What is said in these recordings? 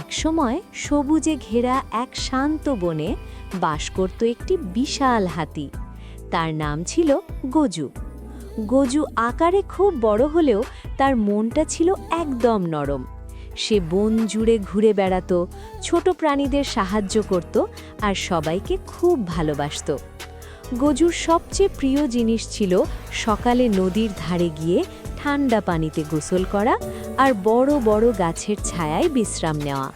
একসময় সবুজে ঘেরা এক শান্ত বনে বাস করত একটি বিশাল হাতি। তার নাম ছিল গজু। গজু আকারে খুব বড় হলেও তার মনটা ছিল একদম নরম। সে বন জুড়ে ঘুরে বেড়াতো, ছোট প্রাণীদের সাহায্য করত আর সবাইকে খুব ভালোবাসত। গজুর সবচেয়ে প্রিয় জিনিস ছিল সকালে নদীর ধারে গিয়ে ঠান্ডা পানিতে গোসল করা আর বড় বড় গাছের ছায়ায় বিশ্রাম নেওয়া।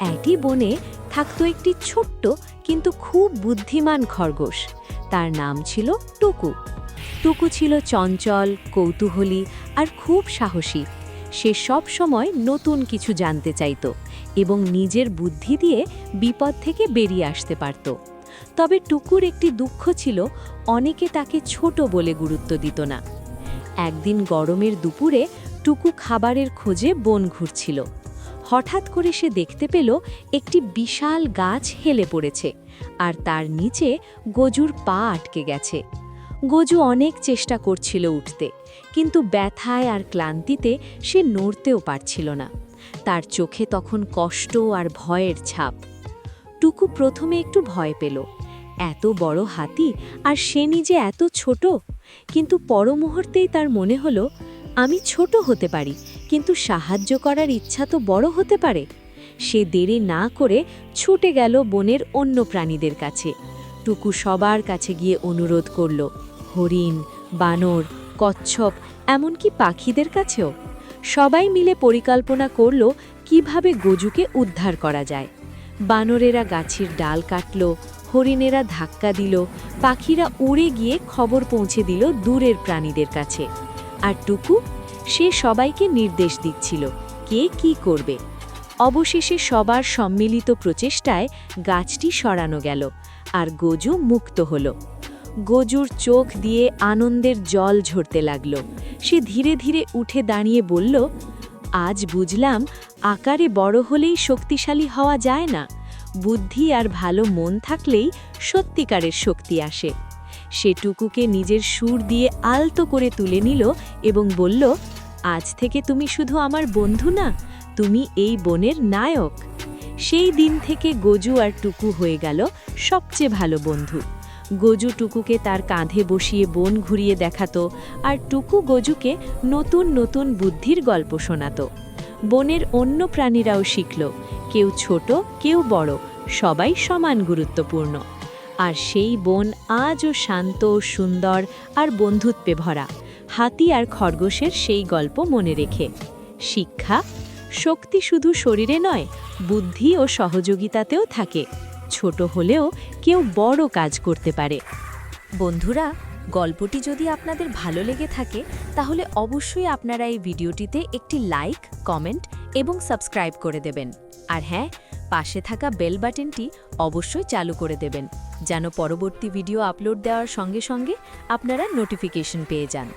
একই বনে থাকতো একটি ছোট্ট কিন্তু খুব বুদ্ধিমান খরগোশ। তার নাম ছিল টুকু। টুকু ছিল চঞ্চল, কৌতূহলী আর খুব সাহসী। সে সব সময় নতুন কিছু জানতে চাইত এবং নিজের বুদ্ধি দিয়ে বিপদ থেকে বেরিয়ে আসতে পারত। তবে টুকুর একটি দুঃখ ছিল, অনেকে তাকে ছোট বলে গুরুত্ব দিত না। একদিন গরমের দুপুরে টুকু খাবারের খোঁজে বন ঘুরছিল। হঠাৎ করে সে দেখতে পেল একটি বিশাল গাছ হেলে পড়েছে আর তার নিচে গজুর পা আটকে গেছে। গজু অনেক চেষ্টা করছিল উঠতে, কিন্তু ব্যথায় আর ক্লান্তিতে সে নড়তেও পারছিল না। তার চোখে তখন কষ্ট আর ভয়ের ছাপ। টুকু প্রথমে একটু ভয় পেল। এত বড় হাতি, আর সে নিজে এত ছোট? কিন্তু পর মুহূর্তেই তার মনে হলো আমি ছোট হতে পারি, কিন্তু সাহায্য করার ইচ্ছা তো বড় হতে পারে। সে দেরি না করে ছুটে গেল বনের অন্য প্রাণীদের কাছে। টুকু সবার কাছে গিয়ে অনুরোধ করল, হরিণ, বানর, কচ্ছপ, এমনকি পাখিদের কাছেও? সবাই মিলে পরিকল্পনা করল কীভাবে গজুকে উদ্ধার করা যায়। বানরেরা গাছের ডাল কাটল, হরিণেরা ধাক্কা দিল, পাখিরা উড়ে গিয়ে খবর পৌঁছে দিল দূরের প্রাণীদের কাছে। আর টুকু, সে সবাইকে নির্দেশ দিচ্ছিল কে কি করবে। অবশেষে সবার সম্মিলিত প্রচেষ্টায় গাছটি সরানো গেল আর গজু মুক্ত হল। গজুর চোখ দিয়ে আনন্দের জল ঝরতে লাগল। সে ধীরে ধীরে উঠে দাঁড়িয়ে বলল, আজ বুঝলাম আকারে বড় হলেই শক্তিশালী হওয়া যায় না। বুদ্ধি আর ভালো মন থাকলেই সত্যিকারের শক্তি আসে। সে টুকুকে নিজের সুর দিয়ে আলতো করে তুলে নিল এবং বলল, আজ থেকে তুমি শুধু আমার বন্ধু না, তুমি এই বনের নায়ক। সেই দিন থেকে গজু আর টুকু হয়ে গেল সবচেয়ে ভালো বন্ধু। গজু টুকুকে তার কাঁধে বসিয়ে বন ঘুরিয়ে দেখাতো আর টুকু গজুকে নতুন নতুন বুদ্ধির গল্প শোনাতো। বনের অন্য প্রাণীরাও শিখল, কেউ ছোট, কেউ বড়, সবাই সমান গুরুত্বপূর্ণ। আর সেই বন আজও শান্ত, সুন্দর আর বন্ধুত্বে ভরা। হাতি আর খরগোশের সেই গল্প মনে রেখে। শিক্ষা? শক্তি শুধু শরীরে নয়, বুদ্ধি ও সহযোগিতাতেও থাকে। ছোট হলেও কেউ বড় কাজ করতে পারে। বন্ধুরা, গল্পটি যদি আপনাদের ভালো লেগে থাকে, তাহলে অবশ্যই আপনারা এই ভিডিওটিতে একটি লাইক, কমেন্ট এবং সাবস্ক্রাইব করে দেবেন। আর হ্যাঁ পাশে থাকা বেল বাটনটি অবশ্যই চালু করে দেবেন, যেন পরবর্তী ভিডিও আপলোড দেওয়ার সঙ্গে সঙ্গে আপনারা নোটিফিকেশন পেয়ে যান।